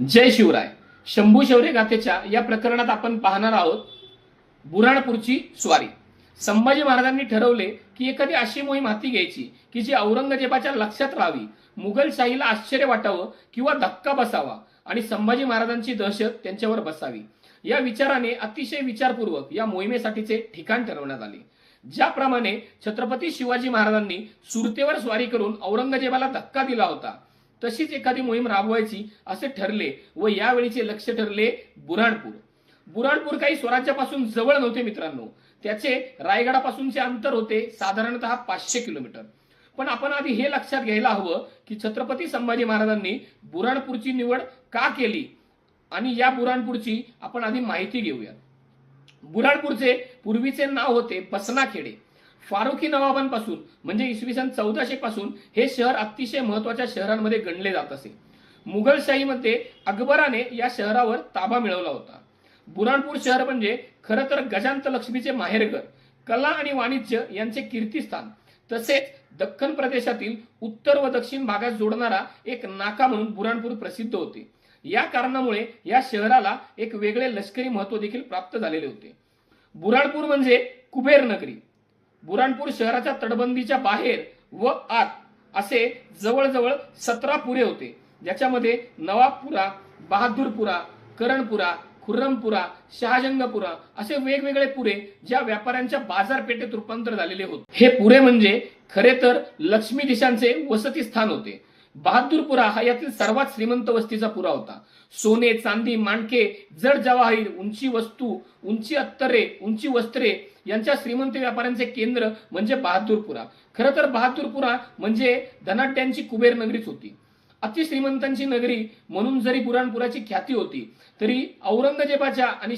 जय शिवराय. शंभू शौर्य गाथेच्या या प्रकरणात आपण पाहणार आहोत बुराणपूरची स्वारी. संभाजी महाराजांनी ठरवले की एखादी अशी मोहीम हाती घ्यायची की जी औरंगजेबाच्या लक्षात राहावी मुघलशाहीला आश्चर्य वाटावं किंवा धक्का बसावा आणि संभाजी महाराजांची दहशत त्यांच्यावर बसावी. या विचाराने अतिशय विचारपूर्वक या मोहिमेसाठीचे ठिकाण ठरवण्यात आले. ज्याप्रमाणे छत्रपती शिवाजी महाराजांनी सुरतेवर स्वारी करून औरंगजेबाला धक्का दिला होता. तशीच एखादी मोहीम राबवायची असे ठरले व यावेळीचे लक्ष ठरले बुऱ्हाणपूर बुऱ्हाणपूर काही स्वराज्यापासून जवळ नव्हते मित्रांनो. त्याचे रायगडापासूनचे अंतर होते साधारणतः पाचशे किलोमीटर. पण आपण आधी हे लक्षात घ्यायला हवं की छत्रपती संभाजी महाराजांनी बुऱ्हाणपूरची निवड का केली? आणि या बुऱ्हाणपूरची आपण आधी माहिती घेऊया बुऱ्हाणपूरचे पूर्वीचे नाव होते पसनाखेडे फारुखी नवाबांपासून म्हणजे इसवी सन चौदाशे पासून हे शहर अतिशय महत्त्वाच्या शहरांमध्ये गणले जात असे. मुघलशाहीमध्ये अकबराने या शहरावर ताबा मिळवला होता. बुराणपूर शहर म्हणजे खरं तर गजांत लक्ष्मीचे माहेरघर कला आणि वाणिज्य यांचे कीर्तिस्थान तसेच दख्खन प्रदेशातील उत्तर व दक्षिण भागात जोडणारा एक नाका म्हणून बुराणपूर प्रसिद्ध होते. या कारणामुळे या शहराला एक वेगळे लष्करी महत्त्व देखील प्राप्त झालेले होते. बुराणपूर म्हणजे कुबेर नगरी. बुराणपूर शहराच्या तटबंदीच्या बाहेर व आत असे जवळजवळ सतरा पुरे होते. ज्याच्यामध्ये नवाबपुरा बहादूरपुरा करणपुरा खुर्रमपुरा शहाजंगपुरा असे वेगवेगळे पुरे ज्या व्यापाऱ्यांच्या बाजारपेठेत रूपांतर झालेले होते. हे पुरे म्हणजे खरे तर लक्ष्मी दिशांचे वसती स्थान होते. बहादूरपुरा हा यातील सर्वात श्रीमंत वस्तीचा पुरा होता. सोने चांदी मांडके जड जवाहीर उंची वस्तू उंची अत्तरे उंची वस्त्रे यांच्या श्रीमंत व्यापाऱ्यांचे केंद्र म्हणजे बहादूरपुरा खरं तर बहादूरपुरा म्हणजे धनाट्यांची कुबेर नगरीच होती. अतिश्रीमंतांची नगरी म्हणून जरी पुराणपुराची ख्याती होती तरी औरंगजेबाच्या आणि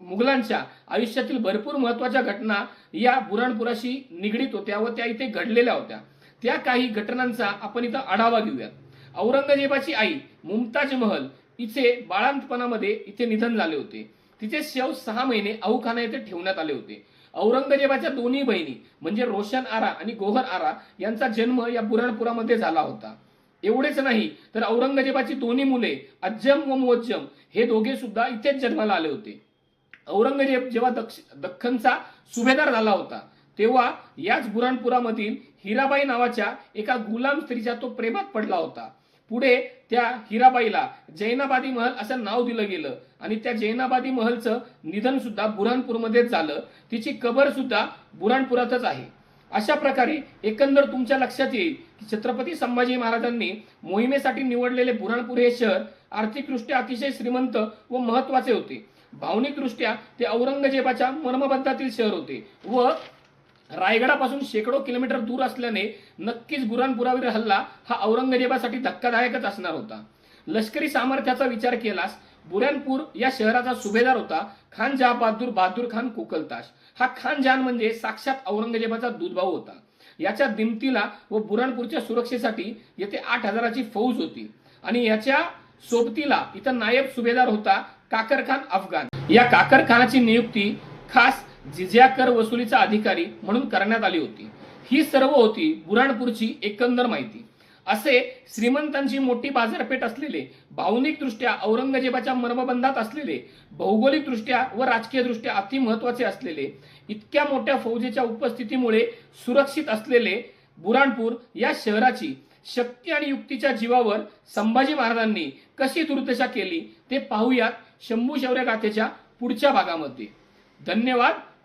मुघलांच्या आयुष्यातील भरपूर महत्त्वाच्या घटना या बुराणपुराशी निगडीत होत्या व त्या इथे घडलेल्या होत्या. त्या काही घटनांचा आपण इथं आढावा घेऊयात. औरंगजेबाची आई मुमताज महल इथे बाळांतपणामध्ये इथे निधन झाले होते. तिचे शव सहा महिने औखाना येथे ठेवण्यात आले होते. औरंगजेबाच्या दोन्ही बहिणी म्हणजे रोशन आरा आणि गोहर आरा यांचा जन्म या बुराणपुरामध्ये झाला होता. एवढेच नाही तर औरंगजेबाची दोन्ही मुले अज्जम व मुअज्जम हे दोघे सुद्धा इथेच जन्माला आले होते. औरंगजेब जेव्हा दक्ष दख्खनचा सुभेदार झाला होता तेव्हा याच बुराणपुरामधील हिराबाई नावाच्या एका गुलाम स्त्रीच्या तो प्रेमात पडला होता. पुढे त्या हिराबाईला जैनाबादी महल असं नाव दिलं गेलं आणि त्या जैनाबादी महलचं निधन सुद्धा बुराणपूरमध्येच झालं. तिची कबर सुद्धा बुराणपुरातच आहे. अशा प्रकारे एकंदर तुमच्या लक्षात येईल की छत्रपती संभाजी महाराजांनी मोहिमेसाठी निवडलेले बुराणपूर हे शहर आर्थिकदृष्ट्या अतिशय श्रीमंत व महत्त्वाचे होते. भावनिकदृष्ट्या ते औरंगजेबाच्या मर्मबंधातील शहर होते व रायगडापासून शेकडो किलोमीटर दूर असल्याने नक्कीच बुराणपुरावर हल्ला हा औरंगजेबासाठी धक्कादायकच असणार होता. लष्करी सामर्थ्याचा विचार केलास बुऱ्यानपूर या शहराचा सुभेदार होता खान जहा बहादूर बहादूर खान कोकलताश. हा खान जहान म्हणजे साक्षात औरंगजेबाचा दूधभाऊ होता. याच्या दिमतीला व बुराणपूरच्या सुरक्षेसाठी येथे आठ हजाराची फौज होती आणि याच्या सोबतीला इथं नायब सुभेदार होता काकर खान अफगाण. या काकर खानाची नियुक्ती खास जिझ्या कर वसुलीचा अधिकारी म्हणून करण्यात आली होती. ही सर्व होती बुराणपूरची एकंदर माहिती. असे श्रीमंतांची मोठी बाजारपेठ असलेले भावनिकदृष्ट्या औरंगजेबाच्या मर्मबंधात असलेले भौगोलिकदृष्ट्या व राजकीयदृष्ट्या अतिमहत्वाचे असलेले इतक्या मोठ्या फौजेच्या उपस्थितीमुळे सुरक्षित असलेले बुराणपूर या शहराची शक्ती आणि युक्तीच्या जीवावर संभाजी महाराजांनी कशी दुर्दशा केली ते पाहूयात शंभू शौर्य गाथेच्या पुढच्या भागामध्ये. धन्यवाद.